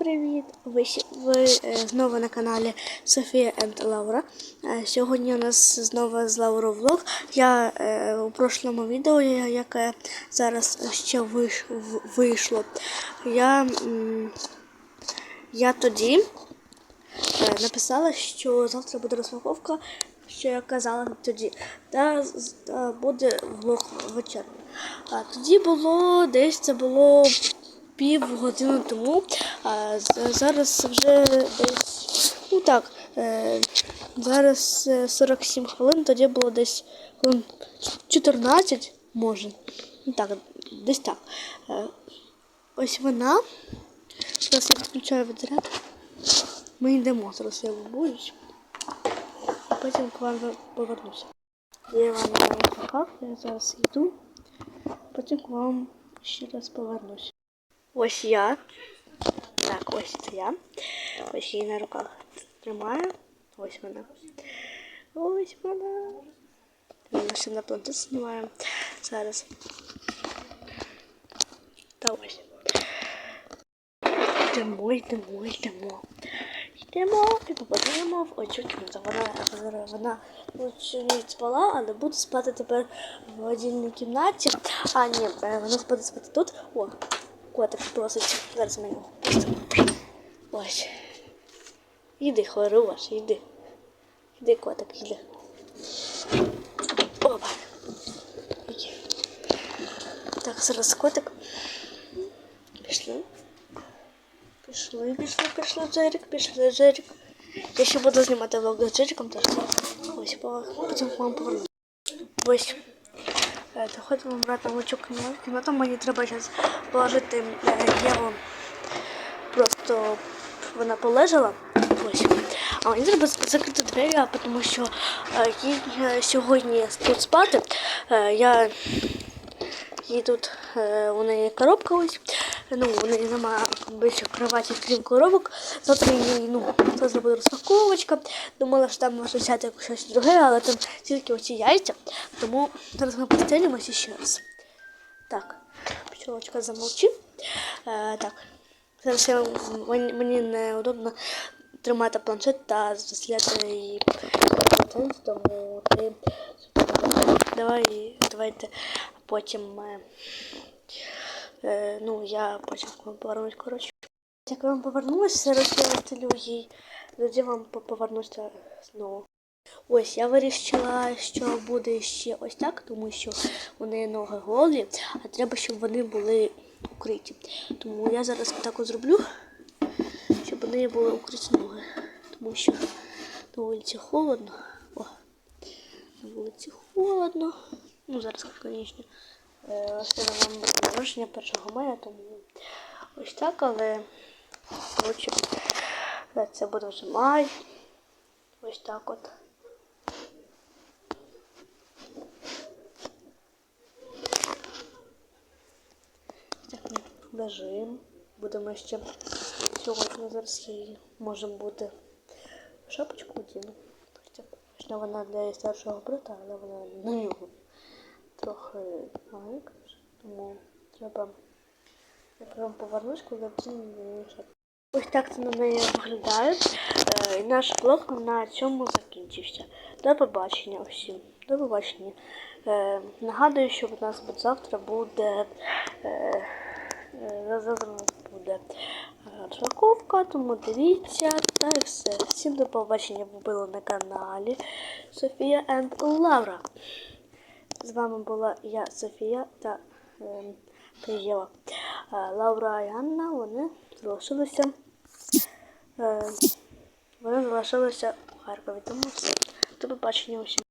Привіт! Ви, ви е, знову на каналі Софія енд Лаура. Е, сьогодні у нас знову з Лаурою влог. Я е, у прошлому відео, яке зараз ще вийшло, я, я тоді написала, що завтра буде розпаковка, що я казала тоді, та, буде влог вечірній. А тоді було десь це було пів години тому, а зараз вже десь, ну так, е, зараз е, 47 хвилин, тоді було десь хвилин 14, може. Ну так, десь так. Е, ось вона. Зараз я відключаю відряд. Ми йдемо, зараз я вибуюсь. А потім к вам повернуся. Я вам не я зараз йду. Потім к вам ще раз повернусь. Ось я. Так, ось це я. Ось її на руках тримаю. Ось вона. Ось вона. Вона ще на планету знімаю. Зараз. Та ось. Йдемо, йдемо, йдемо. Йдемо і попадемо в оцю кімнату. Вона, вона, вона ночі спала, але буде спати тепер в одній кімнаті. А, ні, е, вона буде спати тут. О, котик просить. Зараз ми його пустимо. Ось. Іди, хорош, іди. Іди, котик, іди. Опа. Іди. Так, зараз котик. Пішли. Пішли, пішли, пішли, Джерік, пішли, Джерік. Я ще буду знімати влог з Джеріком теж. Ось, по- потім вам поверну. Ось. Е, Доходимо брати лучу кімнату. Мені треба зараз положити е, Єву. Просто вона полежала. Ось. А мені треба закрити двері, тому що е, їй сьогодні тут спати. Я Їй тут у неї коробка ось. Ну, у неї немає більше кроваті, крім коробок. Завтра її, ну, завтра буде розпаковочка. Думала, що там можна взяти щось друге, але там тільки оці яйця. Тому зараз ми постелимося ще раз. Так, пчелочка замовчи. Е, так, зараз я, мені, мені неудобно тримати планшет та засляти її тому ти Давай, давайте потім. Е, е, ну, я потім вам повернусь, коротше. Як вам повернулася, зараз я їй, тоді вам по- повернуся знову. Ось я вирішила, що буде ще ось так, тому що у неї ноги голі, а треба, щоб вони були укриті. Тому я зараз так зроблю, щоб неї були укриті ноги. Тому що на вулиці холодно. О, на вулиці холодно. Ну, зараз, звісно, е, це вам народження 1 мая, тому ось так, але коротше, це буде вже май. Ось так от. Так, ми лежимо. Будемо ще сьогодні зараз її можемо бути шапочку одіну. Ось вона для старшого брата, але вона на нього трохи маленька, тому треба. Я прям повернусь, коли вдіну мені. Ось так це на неї виглядає. Е, і наш влог на цьому закінчився. До побачення усім. До побачення. Е, нагадую, що в нас завтра буде. Е, завтра буде е, тому дивіться та і все. Всім до побачення ви були на каналі Софія енд Лаура. З вами була я, Софія та, е, та Єва. Е, Лаура і Анна, вони залишилися. Е, вони залишилися у Харкові. Тому. До побачення усім.